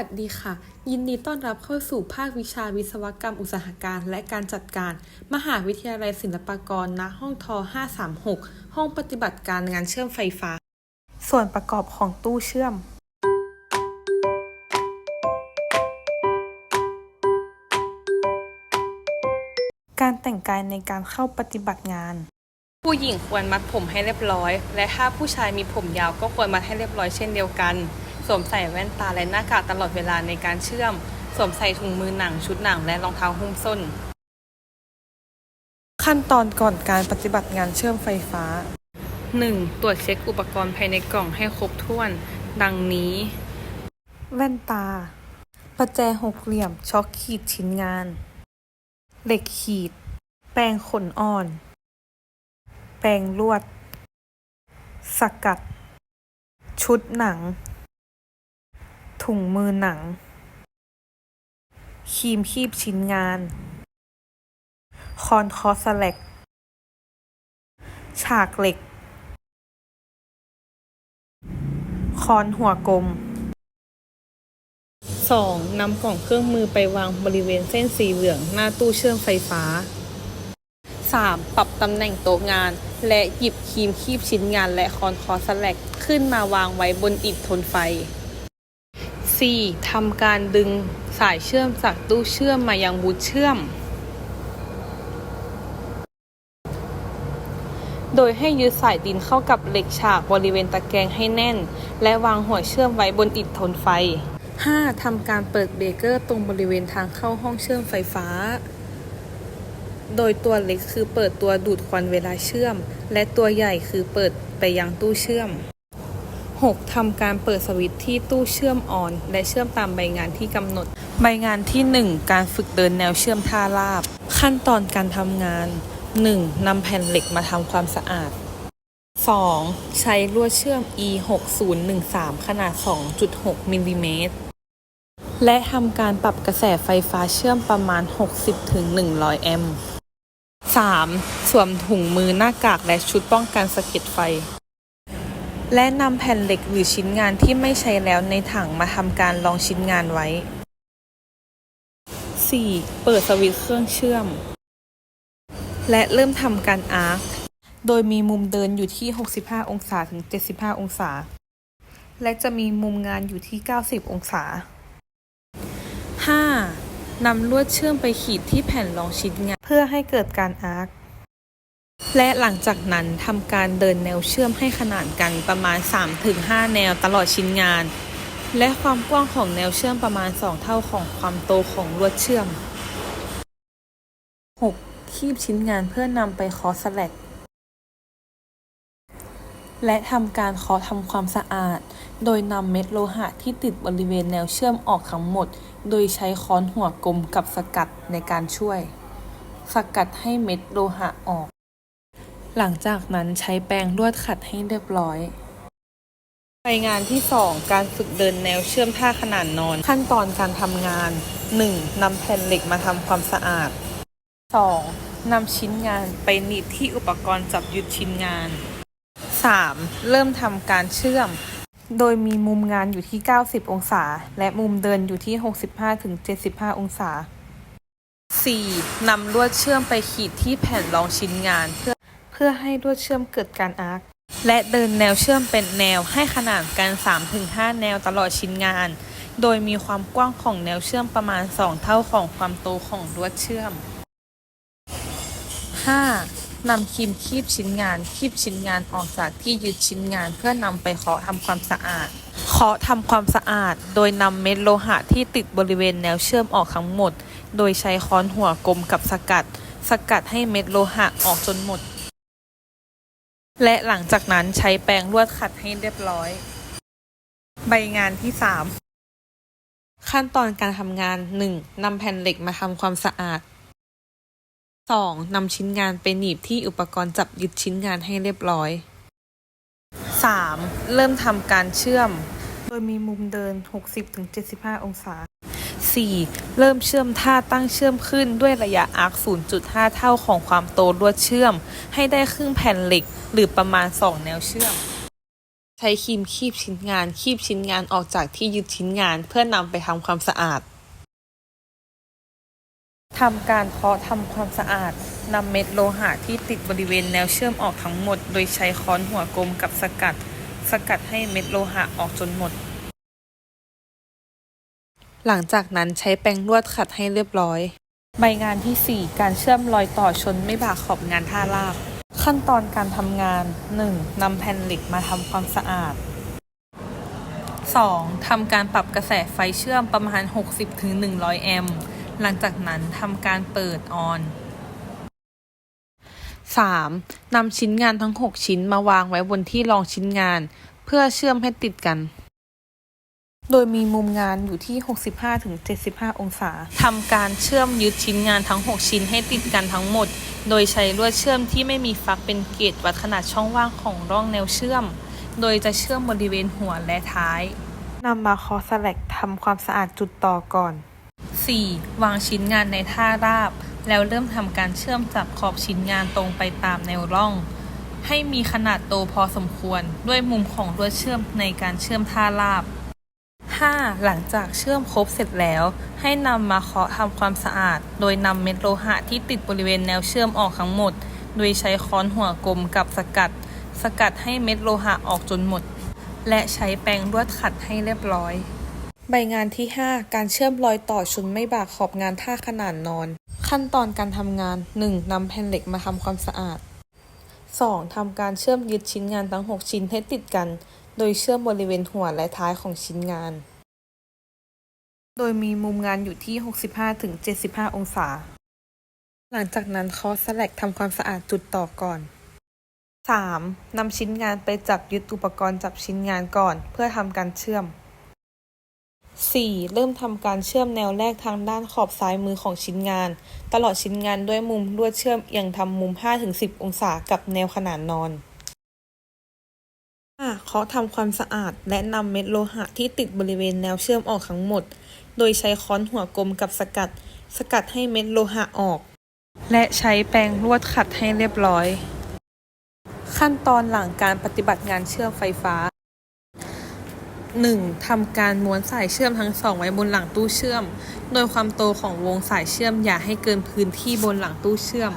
วัสดีค่ะ ยินดีต้อนรับเข้าสู่ภาควิชาวิศวกรรมอุตสาหการและการจัดการ มหาวิทยาลัยศิลปากรณห้องท 536 ห้องปฏิบัติการงานเชื่อมไฟฟ้า ส่วนประกอบของตู้เชื่อม การแต่งกายในการเข้าปฏิบัติงาน ผู้หญิงควรมัดผมให้เรียบร้อย และถ้าผู้ชายมีผมยาวก็ควรมัดให้เรียบร้อยเช่นเดียวกัน วมใส่แว่นตาและหน้ากากตลอดเวลาในการเชื่อม สวมใส่ถุงมือหนังชุดหนังและรองเท้าหุ้มส้น ขั้นตอนก่อนการปฏิบัติงานเชื่อมไฟฟ้า 1. ตรวจเช็คอุปกรณ์ภายในกล่องให้ครบถ้วน ดังนี้ แว่นตา ประแจหกเหลี่ยม ช็อคขีดชิ้นงาน เหล็กขีด แปรงขนอ่อน แปรงลวด สกัด ชุดหนัง ถุงมือหนัง ครีมคีบชิ้นงาน คอนคอสแลกฉากเหล็ก คอนหัวกลม 2. นำกล่องเครื่องมือไปวางบริเวณเส้นสีเหลืองหน้าตู้เชื่อมไฟฟ้า 3. ปรับตำแหน่งโต๊ะงาน และหยิบครีมคีบชิ้นงานและคอนคอสแลกขึ้นมาวางไว้บนอิฐทนไฟ 4. ทำการดึงสายเชื่อมจากตู้เชื่อมมายังบูธเชื่อม โดยให้ยึดสายดินเข้ากับเหล็กฉากบริเวณตะแกรงให้แน่น และวางหัวเชื่อมไว้บนอิฐทนไฟ 5. ทำการเปิดเบรกเกอร์ตรงบริเวณทางเข้าห้องเชื่อมไฟฟ้า โดยตัวเล็กคือเปิดตัวดูดควันเวลาเชื่อม และตัวใหญ่คือเปิดไปยังตู้เชื่อม 6. ทำการเปิดสวิตช์ที่ตู้เชื่อมออน และเชื่อมตามใบงานที่กำหนด ใบงานที่ 1 การฝึกเดินแนวเชื่อมท่าราบ ขั้นตอนการทำงาน 1. นำแผ่นเหล็กมาทำความสะอาด 2. ใช้ลวดเชื่อม E 6 0 1 3ขนาด 2.6มิลลิเมตรและทำการปรับกระแสไฟฟ้าเชื่อมประมาณ 60-100 แอมป์ 3. สวมถุงมือหน้ากากและชุดป้องกันสะเก็ดไฟ และนำแผ่นเหล็กหรือชิ้นงานที่ไม่ใช้แล้วในถังมาทำการลองชิ้นงานไว้ 4. เปิดสวิตช์เครื่องเชื่อม และเริ่มทำการอาร์ค โดยมีมุมเดินอยู่ที่ 65 องศาถึง 75 องศา และจะมีมุมงานอยู่ที่ 90 องศา 5. นำลวดเชื่อมไปขีดที่แผ่นรองชิ้นงาน เพื่อให้เกิดการอาร์ค และหลังจากนั้นทำการเดินแนวเชื่อมให้ขนานกันประมาณ 3-5 แนวตลอดชิ้นงาน และความกว้างของแนวเชื่อมประมาณ 2 เท่าของความโตของลวดเชื่อม 6. คีบชิ้นงานเพื่อนำไปคอสแลกและทำการเคาะทำความสะอาด โดยนำเม็ดโลหะที่ติดบริเวณแนวเชื่อมออกทั้งหมด โดยใช้ค้อนหัวกลมกับสกัดในการช่วย สกัดให้เม็ดโลหะออก หลังจากนั้นใช้แปรงลวดขัดให้เรียบร้อย ไปงานที่ 2 การฝึกเดินแนวเชื่อมท่าขนานนอน ขั้นตอนการทำงาน 1. นำแผ่นเหล็กมาทำความสะอาด 2. นำชิ้นงานไปหนีบที่อุปกรณ์จับยึดชิ้นงาน 3. เริ่มทำการเชื่อม โดยมีมุมงานอยู่ที่ 90 องศา และมุมเดินอยู่ที่ 65-75 องศา 4. นำลวดเชื่อมไปขีดที่แผ่นรองชิ้นงานเพื่อ พื่อให้ลวดเชื่อมเกิดการอาร์คและเดินแนวเชื่อมเป็นแนวให้ขนาดกัน 3-5 แนวตลอดชิ้นงาน โดยมีความกว้างของแนวเชื่อมประมาณ 2 เท่าของความโตของลวดเชื่อม 5. นำครีมคีบชิ้นงานคีบชิ้นงานออกจากที่ยึดชิ้นงาน เพื่อนำไปเคาะทำความสะอาดเคาะทำความสะอาด โดยนำเม็ดโลหะที่ติดบริเวณแนวเชื่อมออกทั้งหมด โดยใช้ค้อนหัวกลมกับสกัด สกัดให้เม็ดโลหะออกจนหมด และหลังจากนั้นใช้แปรงลวดขัดให้เรียบร้อย ใบงานที่ 3 ขั้นตอนการทำงาน 1. นำแผ่นเหล็กมาทำความสะอาด 2. นำชิ้นงานไปหนีบที่อุปกรณ์จับยึดชิ้นงานให้เรียบร้อย 3. เริ่มทำการเชื่อม โดยมีมุมเดิน 60-75 องศา 4. เริ่มเชื่อมท่าตั้งเชื่อมขึ้นด้วยระยะอาร์ค 0.5 เท่าของความโตลวดเชื่อม ให้ได้ครึ่งแผ่นเหล็ก หรือประมาณ 2 แนวเชื่อม ใช้ครีมคีบชิ้นงาน คีบชิ้นงานออกจากที่ยึดชิ้นงาน เพื่อนำไปทำความสะอาดทำการเคาะทำความสะอาดนำเม็ดโลหะที่ติดบริเวณแนวเชื่อมออกทั้งหมด โดยใช้ค้อนหัวกลมกับสกัด สกัดให้เม็ดโลหะออกจนหมด หลังจากนั้นใช้แปรงลวดขัดให้เรียบร้อย ใบงานที่ 4 การเชื่อมรอยต่อชนไม่บากขอบงานท่าราบขั้นตอนการทำงาน 1. นำแผ่นเหล็กมาทำความสะอาด 2. ทำการปรับกระแสไฟเชื่อมประมาณ 60-100 แอมป์ หลังจากนั้นทำการเปิดออน 3. นำชิ้นงานทั้ง 6 ชิ้นมาวางไว้บนที่รองชิ้นงาน เพื่อเชื่อมให้ติดกัน โดยมีมุมงานอยู่ที่ 65-75 องศา ทำการเชื่อมยึดชิ้นงานทั้ง 6 ชิ้นให้ติดกันทั้งหมด โดยใช้ลวดเชื่อมที่ไม่มีฟักเป็นเกจวัดขนาดช่องว่างของร่องแนวเชื่อม โดยจะเชื่อมบริเวณหัวและท้าย นำมาคอสแลกทำความสะอาดจุดต่อก่อน 4. วางชิ้นงานในท่าราบ แล้วเริ่มทำการเชื่อมจับขอบชิ้นงานตรงไปตามแนวร่อง ให้มีขนาดโตพอสมควร ด้วยมุมของลวดเชื่อมในการเชื่อมท่าราบ 5. หลังจากเชื่อมครบเสร็จแล้ว ให้นำมาเคาะทำความสะอาด โดยนำเม็ดโลหะที่ติดบริเวณแนวเชื่อมออกทั้งหมด โดยใช้ค้อนหัวกลมกับสกัด สกัดให้เม็ดโลหะออกจนหมด และใช้แปรงลวดขัดให้เรียบร้อย ใบงานที่ 5 การเชื่อมรอยต่อชุนไม่บากขอบงานท่าขนานนอน ขั้นตอนการทำงาน 1. นำแผ่นเหล็กมาทำความสะอาด 2. ทำการเชื่อมยึดชิ้นงานทั้ง 6 ชิ้นให้ติดกัน โดยเชื่อมบริเวณหัวและท้ายของชิ้นงาน โดยมีมุมงานอยู่ที่ 65-75 องศา หลังจากนั้นคาะสแลกทำความสะอาดจุดต่อก่อน 3. นำชิ้นงานไปจับยึดอุปกรณ์จับชิ้นงานก่อน เพื่อทำการเชื่อม 4. เริ่มทำการเชื่อมแนวแรกทางด้านขอบซ้ายมือของชิ้นงาน ตลอดชิ้นงานด้วยมุมลวดเชื่อมเอียงทำมุม 5-10 องศากับแนวขนานนอน เคาะทำความสะอาด และนำเม็ดโลหะที่ติดบริเวณแนวเชื่อมออกทั้งหมด โดยใช้ค้อนหัวกลมกับสกัด สกัดให้เม็ดโลหะออก และใช้แปรงลวดขัดให้เรียบร้อย ขั้นตอนหลังการปฏิบัติงานเชื่อมไฟฟ้า 1. ทำการม้วนสายเชื่อมทั้งสองไว้บนหลังตู้เชื่อม โดยความโตของวงสายเชื่อมอย่าให้เกินพื้นที่บนหลังตู้เชื่อม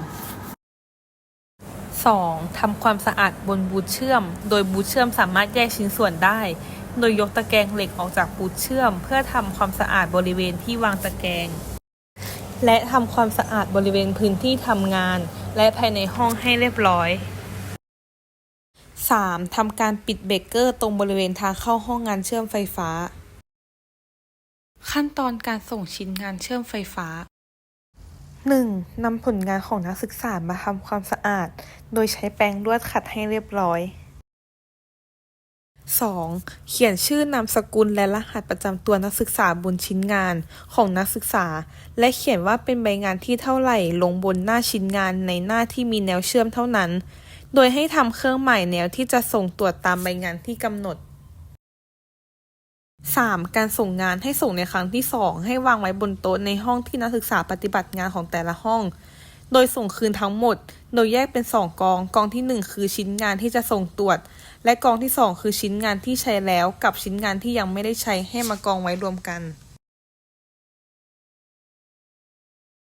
2. ทำความสะอาดบนบูทเชื่อม โดยบูทเชื่อมสามารถแยกชิ้นส่วนได้ โดยยกตะแกรงเหล็กออกจากบูทเชื่อม เพื่อทำความสะอาดบริเวณที่วางตะแกรงและทำความสะอาดบริเวณพื้นที่ทำงาน และภายในห้องให้เรียบร้อย 3. ทำการปิดเบรกเกอร์ตรงบริเวณทางเข้าห้องงานเชื่อมไฟฟ้า ขั้นตอนการส่งชิ้นงานเชื่อมไฟฟ้า 1. นำผลงานของนักศึกษามาทำความสะอาด โดยใช้แปรงลวดขัดให้เรียบร้อย 2. เขียนชื่อนามสกุลและรหัสประจำตัวนักศึกษาบนชิ้นงานของนักศึกษา และเขียนว่าเป็นใบงานที่เท่าไหร่ลงบนหน้าชิ้นงานในหน้าที่มีแนวเชื่อมเท่านั้น โดยให้ทำเครื่องหมายแนวที่จะส่งตรวจตามใบงานที่กำหนด 3. การส่งงานให้ส่งในครั้งที่ 2 ให้วางไว้บนโต๊ะในห้องที่นักศึกษาปฏิบัติงานของแต่ละห้อง โดยส่งคืนทั้งหมด โดยแยกเป็น 2 กอง กองทีหนึ่1 คือชิ้นงานที่จะส่งตรวจ และกองที่ 2 คือชิ้นงานที่ใช้แล้วกับชิ้นงานที่ยังไม่ได้ใช้ให้มากองไว้รวมกัน